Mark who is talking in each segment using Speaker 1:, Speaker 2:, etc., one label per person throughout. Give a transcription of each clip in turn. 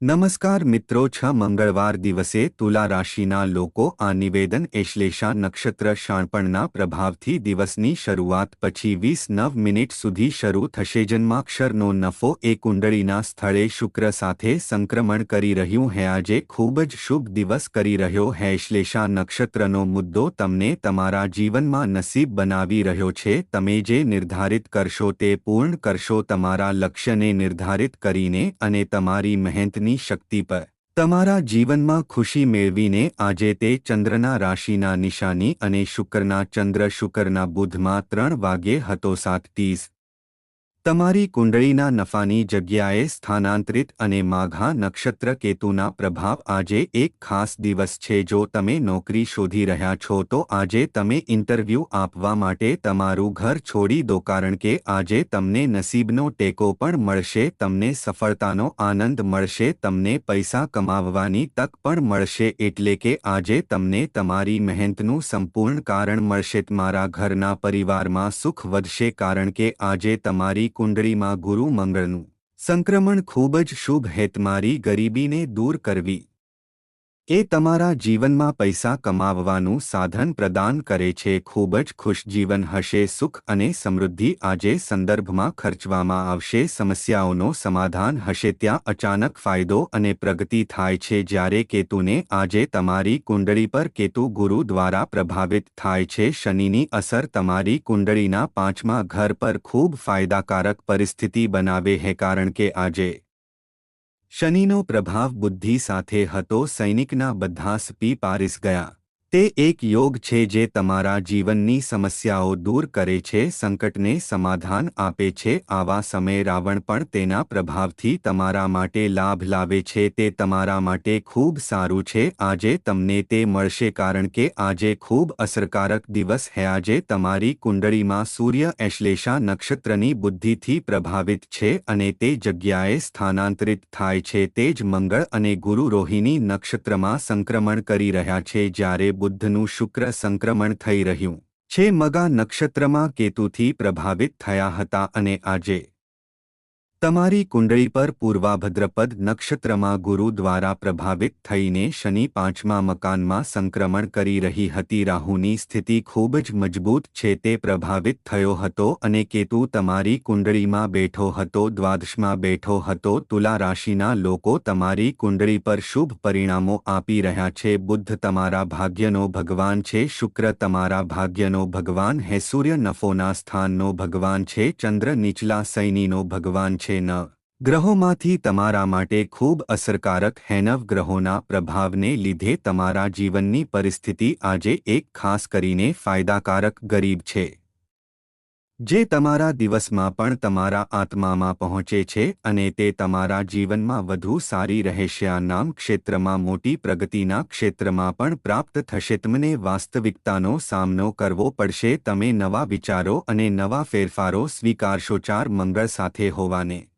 Speaker 1: નમસ્કાર મિત્રો છ મંગળવાર દિવસે તુલા રાશિના લોકો આ નિવેદન એશ્લેષા નક્ષત્ર શાણપણના પ્રભાવથી દિવસની શરૂઆત પછી વીસ નવ મિનિટ સુધી શરૂ થશે જન્માક્ષરનો નફો એ કુંડળીના સ્થળે શુક્ર સાથે સંક્રમણ કરી રહ્યું હે આજે ખૂબ જ શુભ દિવસ કરી રહ્યો હે શ્લેષા નક્ષત્રનો મુદ્દો તમને તમારા જીવનમાં નસીબ બનાવી રહ્યો છે તમે જે નિર્ધારિત કરશો તે પૂર્ણ કરશો તમારા લક્ષ્યને નિર્ધારિત કરીને અને તમારી મહેનતની ની શક્તિ પર. તમારા જીવનમાં ખુશી મેળવીને આજે તે ચંદ્રના રાશિના નિશાની અને શુક્રના ચંદ્ર શુક્રના બુધમાં ત્રણ વાગ્યે હતો સાત ત્રીસ. તમારી કુંડળીના નફાની જગ્યાએ સ્થાનાંતરિત અને માઘા નક્ષત્ર કેતુના પ્રભાવ આજે એક ખાસ દિવસ છે. જો તમે નોકરી શોધી રહ્યા છો, તો આજે તમે ઇન્ટરવ્યૂ આપવા માટે તમારું ઘર છોડી દો, કારણ કે આજે તમને નસીબનો ટેકો પણ મળશે, તમને સફળતાનો આનંદ મળશે, તમને પૈસા કમાવવાની તક પણ મળશે, એટલે કે આજે તમને તમારી મહેનતનું સંપૂર્ણ કારણ મળશે. મારા ઘરના પરિવારમાં સુખ વધશે, કારણ કે આજે તમારી કુંડળીમાં ગુરુ મંગળનું સંક્રમણ ખૂબ જ શુભ હેતમારી ગરીબીને દૂર કરવી. એ તમારા જીવનમાં પૈસા કમાવવાનું સાધન પ્રદાન કરે છે. ખૂબ જ ખુશ જીવન હશે, સુખ અને સમૃદ્ધિ આજે સંદર્ભમાં ખર્ચવામાં આવશે. સમસ્યાઓનો સમાધાન હશે, ત્યાં અચાનક ફાયદો અને પ્રગતિ થાય છે. જ્યારે કેતુને આજે તમારી કુંડળી પર કેતુ ગુરુ દ્વારા પ્રભાવિત થાય છે. શનિની અસર તમારી કુંડળીના પાંચમા ઘર પર ખૂબ ફાયદાકારક પરિસ્થિતિ બનાવે હે, કારણ કે આજે શનિનો પ્રભાવ બુદ્ધિ સાથે હતો સૈનિકના બધા સ્પી પારિસ ગયા. તે એક યોગ છે જે તમારા જીવનની સમસ્યાઓ દૂર કરે છે, સંકટને સમાધાન આપે છે, આવા સમયે રાવણ પણ તેના પ્રભાવથી તમારા માટે લાભ લાવે છે, તે તમારા માટે ખૂબ સારું છે, આજે તમને તે મળશે કારણ કે આજે ખૂબ અસરકારક દિવસ હે, આજે તમારી કુંડળીમાં સૂર્ય એશ્લેષા નક્ષત્રની બુદ્ધિથી પ્રભાવિત છે અને તે જગ્યાએ સ્થાનાંતરિત થાય છે તે જ મંગળ અને ગુરુ રોહિણી નક્ષત્રમાં સંક્રમણ કરી રહ્યા છે, જ્યારે બુદ્ધનું શુક્ર સંક્રમણ થઈ રહ્યું. છે મગા નક્ષત્રમાં કેતુથી પ્રભાવિત થયા હતા અને આજે તમારી કુંડળી પર પૂર્વાભદ્રપદ નક્ષત્રમાં ગુરુ દ્વારા પ્રભાવિત થઈને શનિ પાંચમા મકાનમાં સંક્રમણ કરી રહી હતી. રાહુની સ્થિતિ ખૂબ જ મજબૂત છે, તે પ્રભાવિત થયો હતો અને કેતુ તમારી કુંડળીમાં બેઠો હતો, દ્વાદશમાં બેઠો હતો. તુલા રાશિના લોકો તમારી કુંડળી પર શુભ પરિણામો આપી રહ્યા છે. બુદ્ધ તમારા ભાગ્યનો ભગવાન છે, શુક્ર તમારા ભાગ્યનો ભગવાન હે સૂર્ય નફોના સ્થાનનો ભગવાન છે, ચંદ્ર નીચલા સૈનીનો ભગવાન છે. છે ન. ગ્રહોમાંથી તમારા માટે ખૂબ અસરકારક હેનવ ગ્રહોના પ્રભાવને લીધે તમારા જીવનની પરિસ્થિતિ આજે એક ખાસ કરીને ફાયદાકારક ગરીબ છે. જે તમારા દિવસમાં પણ તમારા આત્મામાં પહોંચે છે અને તે તમારા જીવનમાં વધુ સારી રહેશે આ નામ ક્ષેત્રમાં મોટી પ્રગતિના ક્ષેત્રમાં પણ પ્રાપ્ત થશે. તમને વાસ્તવિકતાનો સામનો કરવો પડશે. તમે નવા વિચારો અને નવા ફેરફારો સ્વીકારશો. ચાર મંગળ સાથે હોવાને.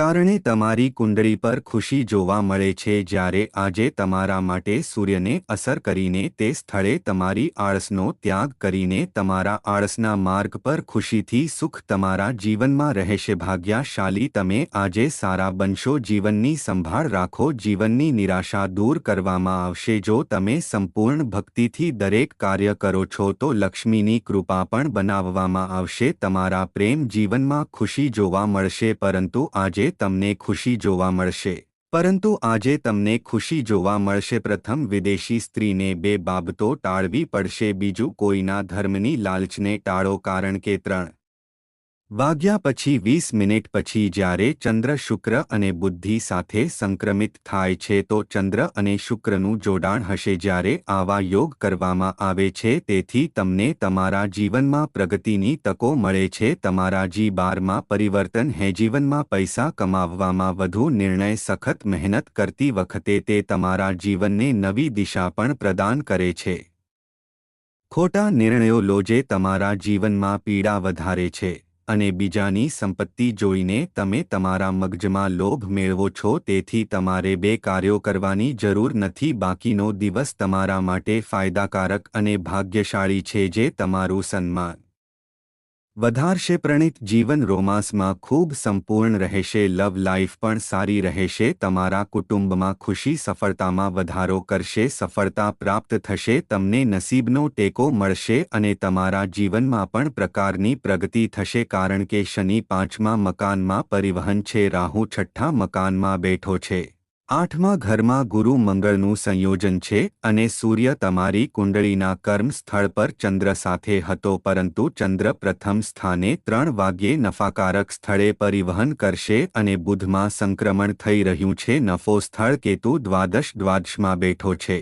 Speaker 1: કારણે તમારી કુંડળી પર ખુશી જોવા મળે છે જ્યારે આજે તમારા માટે સૂર્યને અસર કરીને તે સ્થળે તમારી આળસનો ત્યાગ કરીને તમારા આળસના માર્ગ પર ખુશીથી સુખ તમારા જીવનમાં રહેશે. ભાગ્યાશાલી તમે આજે સારા બનશો, જીવનની સંભાળ રાખો, જીવનની નિરાશા દૂર કરવામાં આવશે. જો તમે સંપૂર્ણ ભક્તિથી દરેક કાર્ય કરો છો, તો લક્ષ્મીની કૃપા પણ બનાવવામાં આવશે. તમારા પ્રેમ જીવનમાં ખુશી જોવા મળશે, પરંતુ આજે તમને ખુશી જોવા મળશે. પરંતુ આજે તમને ખુશી જોવા મળશે. પ્રથમ વિદેશી સ્ત્રીને બે બાબતો ટાળવી પડશે. બીજું કોઈના ધર્મની લાલચને ટાળો કારણ કે ત્રણ વાગ્યા પછી વીસ મિનિટ પછી જ્યારે ચંદ્ર શુક્ર અને બુદ્ધિ સાથે સંક્રમિત થાય છે તો ચંદ્ર અને શુક્રનું જોડાણ હશે જ્યારે આવા યોગ કરવામાં આવે છે તેથી તમને તમારા જીવનમાં પ્રગતિની તકો મળે છે, તમારા જી બારમાં પરિવર્તન હે, જીવનમાં પૈસા કમાવવામાં વધુ નિર્ણય, સખત મહેનત કરતી વખતે તે તમારા જીવનને નવી દિશા પણ પ્રદાન કરે છે. ખોટા નિર્ણયો લો જે તમારા જીવનમાં પીડા વધારે છે. અને બીજાની સંપત્તિ જોઈને તમે તમારા મગજમાં લોભ મેળવો છો, તેથી તમારે બે કાર્યો કરવાની જરૂર નથી. બાકીનો દિવસ તમારા માટે ફાયદાકારક અને ભાગ્યશાળી છે, જે તમારું સન્માન વધારશે પ્રણિત જીવન રોમાન્સમાં ખૂબ સંપૂર્ણ રહેશે, લવ લાઈફ પણ સારી રહેશે, તમારા કુટુંબમાં ખુશી સફળતામાં વધારો કરશે, સફળતા પ્રાપ્ત થશે, તમને નસીબનો ટેકો મળશે અને તમારા જીવનમાં પણ પ્રકારની પ્રગતિ થશે કારણ કે શનિ પાંચમા મકાનમાં પરિવહન છે, રાહુ છઠ્ઠા મકાનમાં બેઠો છે. આઠમા ઘરમાં ગુરુ મંગળનું સંયોજન છે અને સૂર્ય તમારી કુંડળીના કર્મ સ્થળ પર ચંદ્ર સાથે હતો પરંતુ ચંદ્ર પ્રથમ સ્થાને ત્રણ વાગ્યે નફાકારક સ્થળે પરિવહન કરશે અને બુધમાં સંક્રમણ થઈ રહ્યું છે. નફો સ્થળ કેતુ દ્વાદશ દ્વાદશમાં બેઠો છે.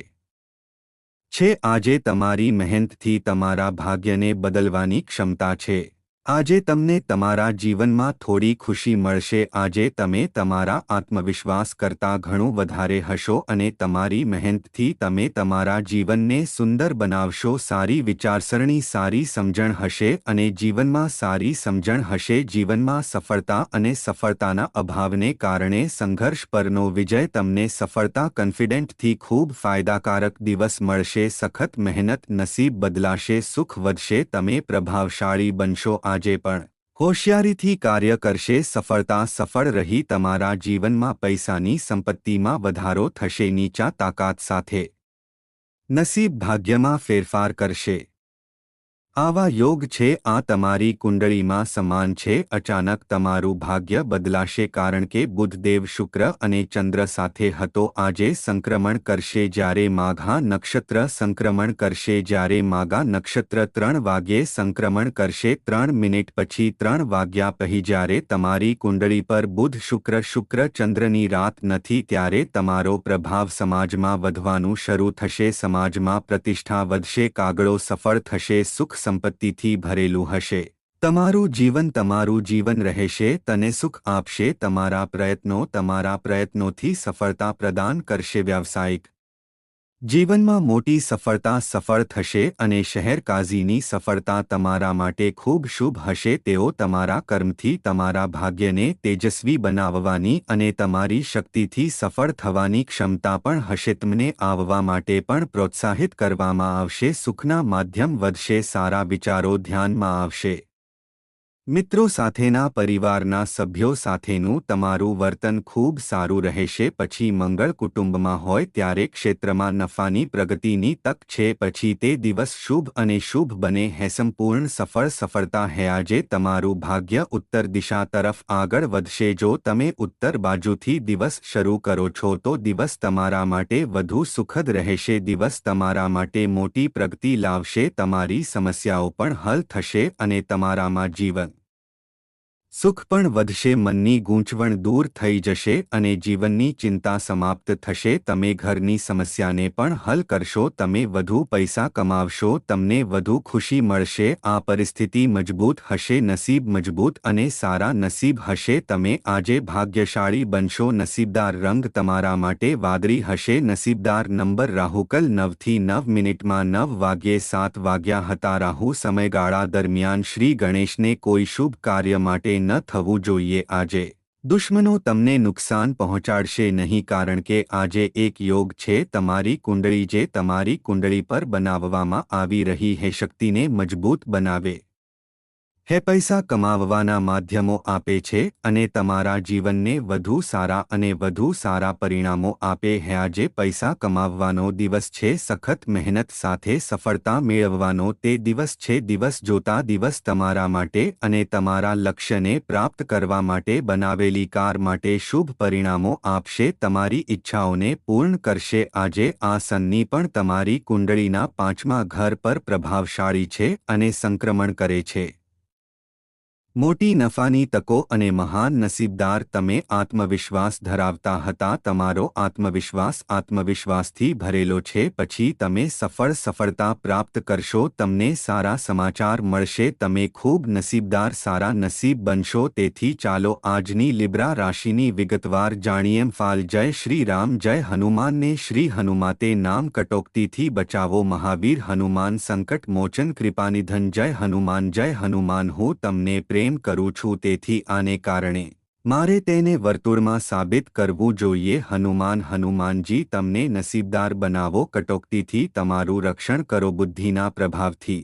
Speaker 1: છે, આજે તમારી મહેનતથી તમારા ભાગ્યને બદલવાની ક્ષમતા છે. આજે તમને તમારા જીવનમાં થોડી ખુશી મળશે. આજે તમે તમારા આત્મવિશ્વાસ કરતાં ઘણું વધારે હશો અને તમારી મહેનતથી તમે તમારા જીવનને સુંદર બનાવશો. સારી વિચારસરણી, સારી સમજણ હશે અને જીવનમાં સારી સમજણ હશે. જીવનમાં સફળતા અને સફળતાના અભાવને કારણે સંઘર્ષ પરનો વિજય તમને સફળતા કોન્ફિડન્ટથી ખૂબ ફાયદાકારક દિવસ મળશે. સખત મહેનત નસીબ બદલાશે. સુખ વધશે. તમે પ્રભાવશાળી બનશો. આ આજે પણ હોશિયારીથી કાર્ય કરશે, સફળતા સફળ રહી, તમારા જીવનમાં પૈસાની સંપત્તિમાં વધારો થશે, નીચા તાકાત સાથે. નસીબ ભાગ્યમાં ફેરફાર કરશે. આવા યોગ છે, આ તમારી કુંડળીમાં સમાન છે, અચાનક તમારું ભાગ્ય બદલાશે કારણ કે બુધદેવ શુક્ર અને ચંદ્ર સાથે હતો, આજે સંક્રમણ કરશે જ્યારે માઘા નક્ષત્ર સંક્રમણ કરશે, જ્યારે માઘા નક્ષત્ર ત્રણ વાગ્યે સંક્રમણ કરશે, ત્રણ મિનિટ પછી ત્રણ વાગ્યા પહી જ્યારે તમારી કુંડળી પર બુધ શુક્ર શુક્ર ચંદ્રની રાત નથી, ત્યારે તમારો પ્રભાવ સમાજમાં વધવાનું શરૂ થશે, સમાજમાં પ્રતિષ્ઠા વધશે, કાગળો સફળ થશે, સુખ સંપત્તિથી ભરેલું હશે. તમારું જીવન તમારું જીવન રહેશે, તને સુખ આપશે, તમારા પ્રયત્નો તમારા પ્રયત્નોથી સફળતા પ્રદાન કરશે વ્યાવસાયિક જીવનમાં મોટી સફળતા સફળ થશે અને શહેર કાઝીની સફળતા તમારા માટે ખૂબ શુભ હશે, તેઓ તમારા કર્મથી, તમારા ભાગ્યને તેજસ્વી બનાવવાની અને તમારી શક્તિથી સફળ થવાની ક્ષમતા પણ હશે આવવા માટે પણ પ્રોત્સાહિત કરવામાં આવશે. સુખના માધ્યમ વધશે, સારા વિચારો ધ્યાનમાં આવશે. મિત્રો સાથેના પરિવારના સભ્યો સાથેનું તમારું વર્તન ખૂબ સારું રહેશે, પછી મંગળ કુટુંબમાં હોય ત્યારે ક્ષેત્રમાં નફાની પ્રગતિની તક છે, પછી તે દિવસ શુભ અને શુભ બને હે સંપૂર્ણ સફળ સફળતા હે, આજે તમારું ભાગ્ય ઉત્તર દિશા તરફ આગળ વધશે, જો તમે ઉત્તર બાજુથી દિવસ શરૂ કરો છો, તો દિવસ તમારા માટે વધુ સુખદ રહેશે, દિવસ તમારા માટે મોટી પ્રગતિ લાવશે, તમારી સમસ્યાઓ પણ હલ થશે અને તમારામાં જીવન સુખ પણ વધશે, મનની ગૂંચવણ દૂર થઈ જશે અને જીવનની ચિંતા સમાપ્ત થશે. તમે ઘરની સમસ્યાને પણ હલ કરશો, તમે વધુ પૈસા કમાવશો, તમને વધુ ખુશી મળશે. આ પરિસ્થિતિ મજબૂત હશે, નસીબ મજબૂત અને સારા નસીબ હશે. તમે આજે ભાગ્યશાળી બનશો, નસીબદાર રંગ તમારા માટે વાદળી હશે. નસીબદાર નંબર રાહુકલ નવથી નવ મિનિટમાં નવ વાગ્યે સાત વાગ્યા હતા. રાહુ સમયગાળા દરમિયાન શ્રી ગણેશને કોઈ શુભ કાર્ય માટે ન થવું જોઈએ આજે. દુશ્મનો તમને નુકસાન પહોંચાડશે નહીં કારણ કે આજે એક યોગ છે તમારી કુંડળી જે તમારી કુંડળી પર બનાવવામાં આવી રહી હે શક્તિને મજબૂત બનાવે. હે પૈસા કમાવવાના માધ્યમો આપે છે અને તમારા જીવનને વધુ સારા અને વધુ સારા પરિણામો આપે હે. આજે પૈસા કમાવવાનો દિવસ છે, સખત મહેનત સાથે સફળતા મેળવવાનો તે દિવસ છે. દિવસ જોતા દિવસ તમારા માટે અને તમારા લક્ષ્યને પ્રાપ્ત કરવા માટે બનાવેલી કાર માટે શુભ પરિણામો આપશે. તમારી ઈચ્છાઓને પૂર્ણ કરશે. આજે આ સન્ની પણ તમારી કુંડળીના પાંચમા ઘર પર પ્રભાવશાળી છે અને સંક્રમણ કરે છે. મોટી નફાની તકો અને મહાન નસીબદાર તમે આત્મવિશ્વાસ ધરાવતા હતા, તમારો આત્મવિશ્વાસ આત્મવિશ્વાસથી ભરેલો છે, પછી તમે સફળ સફળતા પ્રાપ્ત કરશો, તમને સારા સમાચાર મળશે, તમે ખૂબ નસીબદાર સારા નસીબ બનશો, તેથી ચાલો આજની લિબ્રા રાશિની વિગતવાર જાણીએમ ફાલ જય શ્રી રામ, જય હનુમાનને શ્રી હનુમાતે નામ કટોકતીથી બચાવો, મહાવીર હનુમાન સંકટ, મોચન કૃપાનિધન, જય હનુમાન જય હનુમાન, હું તમને પ્રેમ પ્રેમ કરું છું તેથી આને કારણે મારે તેને વર્તુળમાં સાબિત કરવું જોઈએ. હનુમાન, હનુમાનજી, તમને નસીબદાર બનાવો. કટોકટીથી તમારું રક્ષણ કરો. બુદ્ધિના પ્રભાવથી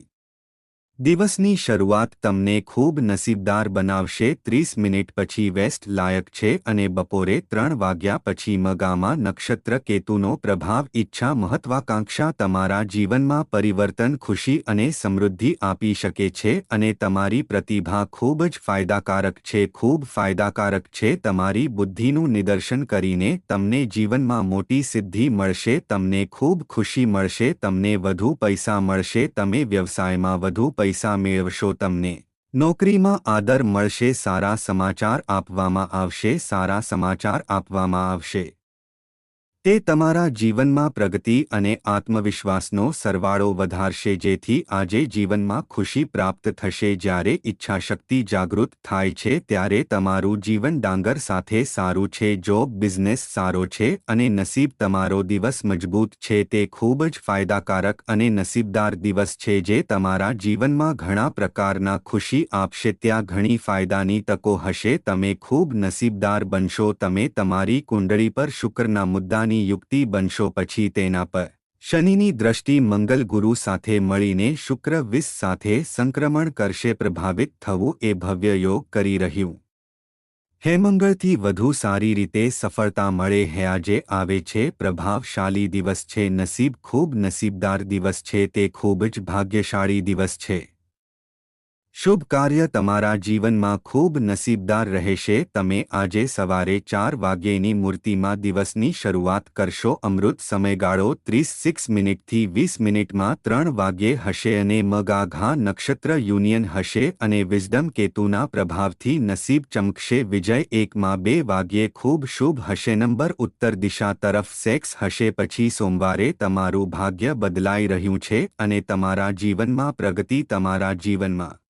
Speaker 1: દિવસની શરૂઆત તમને ખૂબ નસીબદાર બનાવશે. ત્રીસ મિનિટ પછી વેસ્ટ લાયક છે અને બપોરે ત્રણ વાગ્યા પછી મગામાં નક્ષત્ર કેતુનો પ્રભાવ ઈચ્છા મહત્વાકાંક્ષા તમારા જીવનમાં પરિવર્તન, ખુશી અને સમૃદ્ધિ આપી શકે છે અને તમારી પ્રતિભા ખૂબ જ ફાયદાકારક છે. ખૂબ ફાયદાકારક છે તમારી બુદ્ધિનું નિદર્શન કરીને તમને જીવનમાં મોટી સિદ્ધિ મળશે, તમને ખૂબ ખુશી મળશે, તમને વધુ પૈસા મળશે, તમે વ્યવસાયમાં વધુ પૈસા મેળવશો તમને. નોકરીમાં આદર મળશે સારા સમાચાર આપવામાં આવશે સારા સમાચાર આપવામાં આવશે. તે તમારા જીવનમાં પ્રગતિ અને આત્મવિશ્વાસનો સરવાળો વધારશે જેથી આજે જીવનમાં ખુશી પ્રાપ્ત થશે. જ્યારે ઈચ્છાશક્તિ જાગૃત થાય છે, ત્યારે તમારું જીવન ડાંગર સાથે સારું છે. જોબ, બિઝનેસ સારો છે અને નસીબ તમારો દિવસ મજબૂત છે. તે ખૂબ જ ફાયદાકારક અને નસીબદાર દિવસ છે જે તમારા જીવનમાં ઘણા પ્રકારના ખુશી આપશે. ત્યાં ઘણી ફાયદાની તકો હશે. તમે ખૂબ નસીબદાર બનશો. તમે તમારી કુંડળી પર શુક્રના મુદ્દાની પોતાની યુક્તિ બનશો પછી તેના પર શનિની દ્રષ્ટિ મંગલ ગુરુ સાથે મળીને શુક્ર વિસ સાથે સંક્રમણ કરશે પ્રભાવિત થવું એ ભવ્ય યોગ કરી રહ્યું. હેમંગળથી વધુ સારી રીતે સફળતા મળે હે આજે આવે છે પ્રભાવશાળી દિવસ છે, નસીબ ખૂબ નસીબદાર દિવસ છે, તે ખૂબ જ ભાગ્યશાળી દિવસ છે. શુભ કાર્ય તમારા જીવનમાં ખૂબ નસીબદાર રહેશે. તમે આજે સવારે ચાર વાગ્યેની મૂર્તિમાં દિવસની શરૂઆત કરશો. અમૃત સમયગાળો ત્રીસ સિક્સ મિનિટથી વીસ મિનિટમાં ત્રણ વાગ્યે હશે અને મગાઘા નક્ષત્ર યુનિયન હશે અને વિઝડમ કેતુના પ્રભાવથી નસીબ ચમકશે. વિજય એકમાં બે વાગ્યે ખૂબ શુભ હશે. નંબર ઉત્તર દિશા તરફ સેક્સ હશે. પછી સોમવારે તમારું ભાગ્ય બદલાઈ રહ્યું છે અને તમારા જીવનમાં પ્રગતિ તમારા જીવનમાં